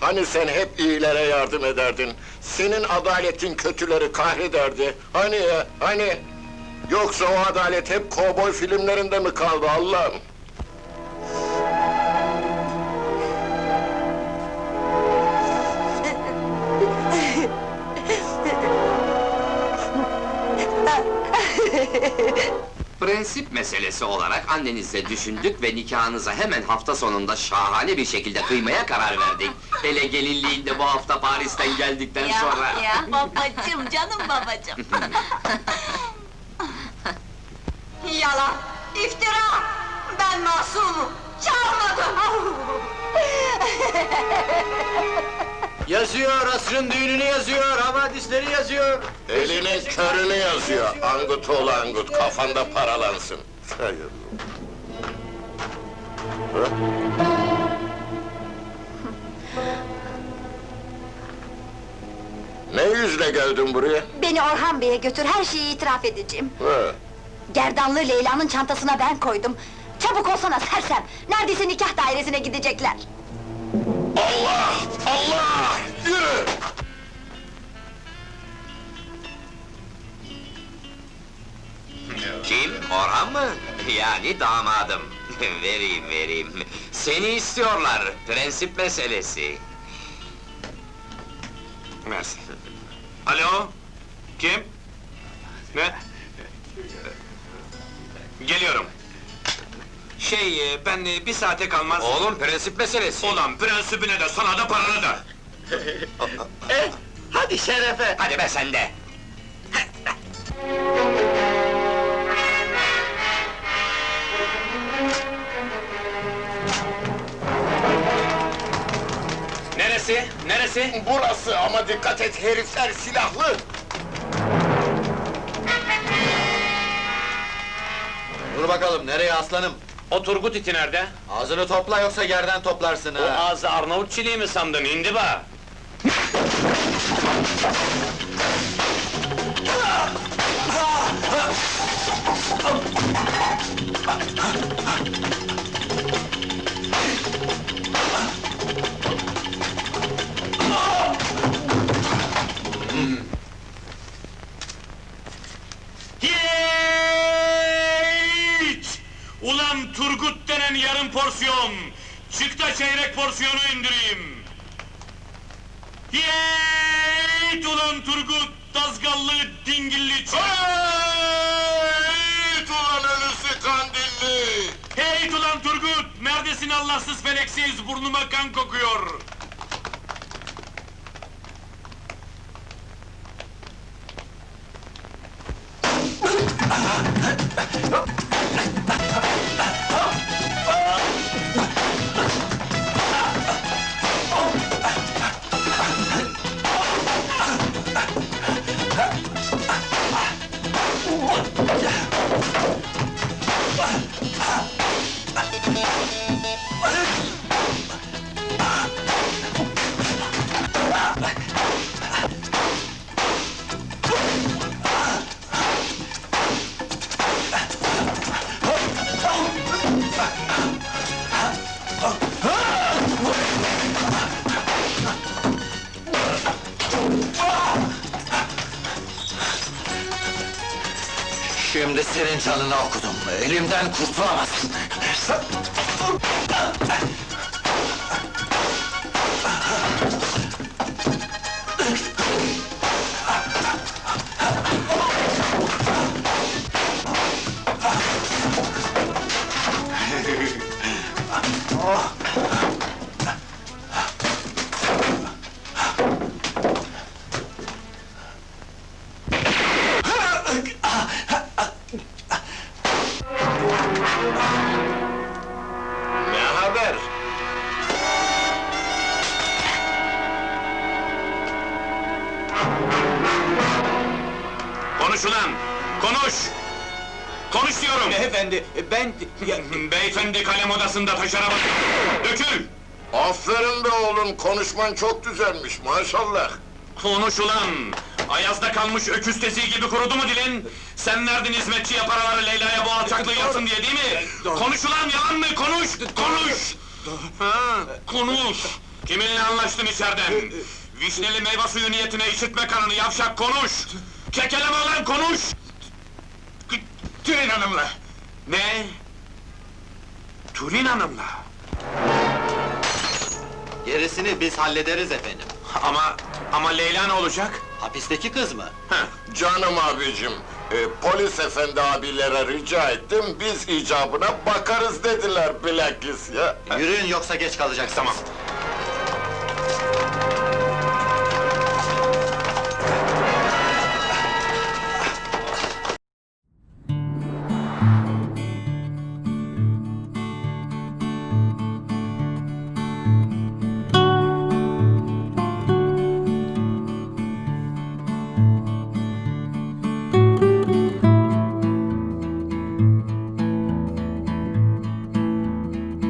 Hani sen hep iyilere yardım ederdin? Senin adaletin kötüleri kahrederdi. Hani ya, hani? Yoksa o adalet hep kovboy filmlerinde mi kaldı Allah'ım? Prensip meselesi olarak annenizle düşündük ve nikahınıza hemen hafta sonunda şahane bir şekilde kıymaya karar verdik. Hele gelinliğinde bu hafta Paris'ten geldikten Ya, sonra... ya babacım, canım babacım. Yalan, iftira! Ben masumum, çalmadım! Yazıyor, asrın düğününü yazıyor, havadisleri yazıyor. Elinin körünü yazıyor. Angut oğlu angut, kafanda paralansın. Hayır. Ha? Ne yüzle geldin buraya? Beni Orhan Bey'e götür, her şeyi itiraf edeceğim. Ha? Gerdanlı Leyla'nın çantasına ben koydum. Çabuk olsana sersem, neredeyse nikah dairesine gidecekler. Allah! Allah! Yürü! Kim? Orhan mı? Yani damadım. vereyim, vereyim. Seni istiyorlar, prensip meselesi. Mersi. Alo? Kim? Ne? Geliyorum. Şey, e, ben e, bir saate kalmaz... Oğlum, prensip meselesi. Ulan prensibine de sana da parana da! Eh, hadi şerefe. Hadi be sen de! Neresi? Neresi? Burası ama dikkat et herifler silahlı! Dur bakalım, nereye aslanım? O Turgut iti nerede? Ağzını topla yoksa yerden toplarsın O ha. ağzı Arnavut çiliği mi sandın, indiba? Hiç! Ulan Turgut denen yarım porsiyon! Çık da çeyrek porsiyonu indireyim! Hiç! Ulan Turgut, Dazgallı, Dingilli çık! Hey! Ulan ölüsü kandilli! Hey ulan Turgut! Neredesin Allahsız feleksiz, burnuma kan kokuyor! Şimdi senin canını okudum. Elimden kurtulamazsın. Ne haber? Konuş ulan! Konuş! Konuş diyorum! Beyefendi, ben... Beyefendi kalem odasında taşara bak! Dökül! Aferin be oğlum, konuşman çok düzelmiş maşallah. Konuş ulan! Ayazda kalmış öküz tesiği gibi kurudu mu dilin? Sen verdin hizmetçiye paraları Leyla'ya bu alçaklığı yapsın diye değil mi? Konuş ulan yalan mı? Konuş! Konuş! Ha, konuş! Kiminle anlaştın içeriden? Vişneli meyve suyu niyetine işitme kanını yavşak konuş! Kekeleme lan konuş! Tülin Hanım'la! Ne? Tülin Hanım'la? Gerisini biz hallederiz efendim. Ama, ama Leyla ne olacak? Hapisteki kız mı? Heh, Canım abicim, e, polis efendi abilere rica ettim, biz icabına bakarız dediler bilakis ya. Yürüyün yoksa geç kalacaksınız. tamam.